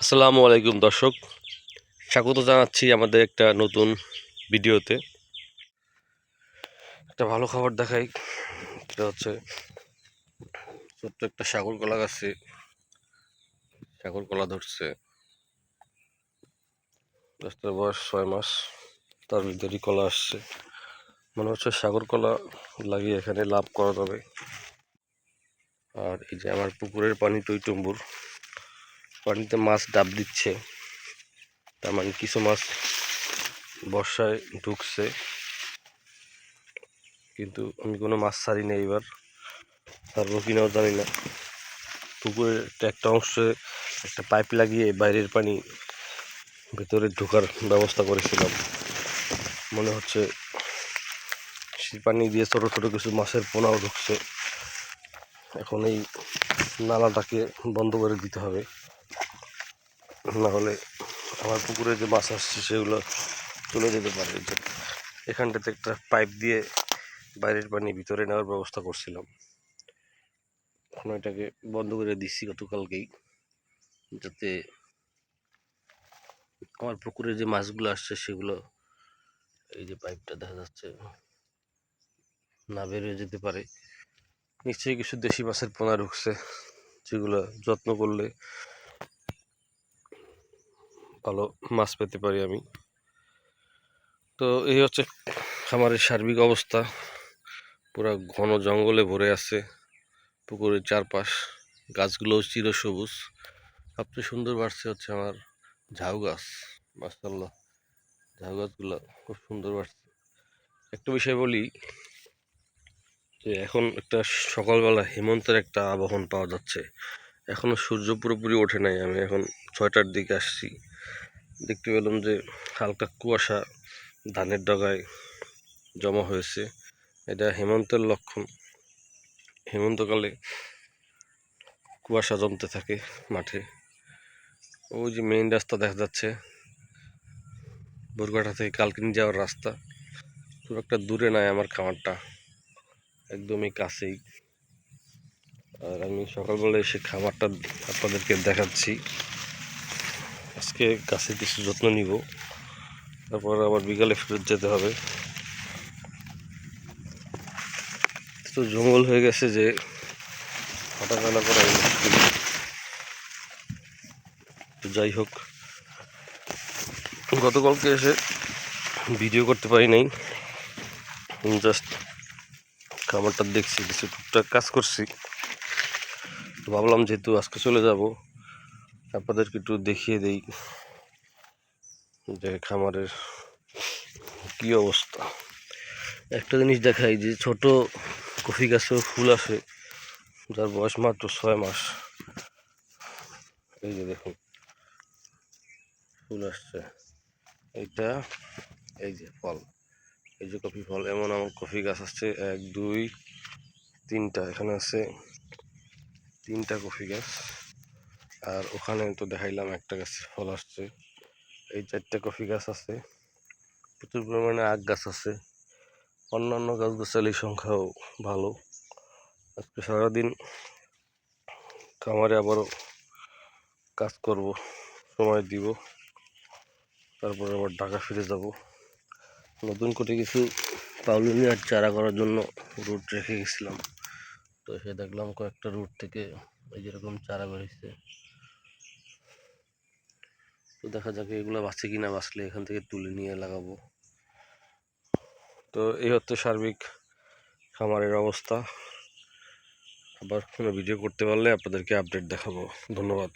আসসালামু আলাইকুম দর্শক। স্বাগত জানাচ্ছি আমাদের একটা নতুন ভিডিওতে। একটা ভালো খবর দেখাই। সেটা হচ্ছে, ছোট্ট একটা সাগর কলা গাছে সাগর কলা ধরছে। গাছটার বয়স ছয় মাস, তার ভিতরেই কলা আসছে। মনে হচ্ছে সাগর কলা লাগিয়ে এখানে লাভ করা যাবে। আর এই যে আমার পুকুরের পানি টইটুম্বুর পানিতে মাছ ডাব দিচ্ছে। তার মানে কিছু মাছ বর্ষায় ঢুকছে। কিন্তু আমি কোনো মাছ ছাড়ি না এবার। ছাড়বো কিনাও জানি না। পুকুরের একটা অংশে একটা পাইপ লাগিয়ে বাইরের পানি ভেতরে ঢোকার ব্যবস্থা করেছিলাম। মনে হচ্ছে সেই পানি দিয়ে ছোটো ছোটো কিছু মাছের পোনাও ঢুকছে। এখন এই নালাটাকে বন্ধ করে দিতে হবে। না হলে আমার পুকুরে যে মাছ আসছে সেগুলো চলে যেতে পারে। এখানটাতে একটা পাইপ দিয়ে বাইরের পানি ভিতরে নেওয়ার ব্যবস্থা করছিলাম। এখন এটাকে বন্ধ করে দিচ্ছি গতকালকেই, যাতে আমার পুকুরে যে মাছগুলো আসছে সেগুলো এই যে পাইপটা দেখা যাচ্ছে না বেরিয়ে যেতে পারে। নিশ্চয়ই কিছু দেশি মাছের পোনা ঢুকছে, যেগুলো যত্ন করলে ভালো মাছ পেতে পারি আমি। তো এই হচ্ছে খামারের সার্বিক অবস্থা। পুরো ঘন জঙ্গলে ভরে আছে। পুকুরের চারপাশ গাছগুলো চিরসবুজ। সবচেয়ে সুন্দর বাড়ছে হচ্ছে আমার ঝাউ গাছ। মাসাল্লাহ ঝাউ গাছগুলো খুব সুন্দর বাড়ছে। একটা বিষয় বলি যে এখন একটা সকালবেলা হেমন্তের একটা আবহন পাওয়া যাচ্ছে। এখনও সূর্য পুরোপুরি ওঠে নাই। আমি এখন ছয়টার দিকে আসছি। দেখতে পেলাম যে হালকা কুয়াশা, ধানের ডগায় জমা হয়েছে। এটা হেমন্তের লক্ষণ। হেমন্তকালে কুয়াশা জমতে থাকে মাঠে। ওই যে মেইন রাস্তা দেখা যাচ্ছে। বোরঘাটা থেকে কালকিনি যাওয়ার রাস্তা। খুব একটা দূরে নাই আমার খামারটা। একদমই কাছেই। আর আমি সকালবেলা এসে খামারটা আপনাদেরকে দেখাচ্ছি। আজকে গাছে কিছু যত্ন নিব। তারপর আবার বিকালে ফেরত যেতে হবে। তো জঙ্গল হয়ে গেছে যে হাঁটাচলা করা তো যাই হোক, গতকালকে এসে ভিডিও করতে পারি নাই। জাস্ট খাবারটা দেখছি, কিছু টুকটাক কাজ করছি। তো ভাবলাম যেহেতু আজকে চলে যাব আপনাদেরকে একটু দেখিয়ে দেই যে খামারের কি অবস্থা। একটা জিনিস দেখাই যে ছোট কফি গাছেও ফুল আসে, যার বয়স মাত্র ছয় মাস। এই যে দেখুন, ফুল আসছে। এইটা, এই যে ফল, এই যে কফি ফল, এমন আমার কফি গাছ আসছে। এক, দুই, তিনটা, এখানে আছে তিনটা কফি গাছ। আর ওখানে তো দেখাইলাম একটা গাছে ফল আসছে। এই চারটে কফি গাছ আছে। প্রচুর পরিমাণে আখ গাছ আছে। অন্যান্য গাছগাছালির সংখ্যাও ভালো। আজকে সারাদিন খামারে আবারও কাজ করব, সময় দিব। তারপরে আবার ঢাকা ফিরে যাব। নতুন করে কিছু পাউলিনিয়ার চারা করার জন্য রুট রেখে গেছিলাম। তো সে দেখলাম কয়েকটা রুট থেকে এই যেরকম চারা বেরিয়েছে তো দেখা যাক এগুলো বাঁচে কিনা বাঁচলে এখান থেকে তুলে নিয়ে লাগাবো। তো এই হচ্ছে সার্বিক খামারের অবস্থা। আবার কোনো ভিডিও করতে পারলে আপনাদেরকে আপডেট দেখাবো। ধন্যবাদ।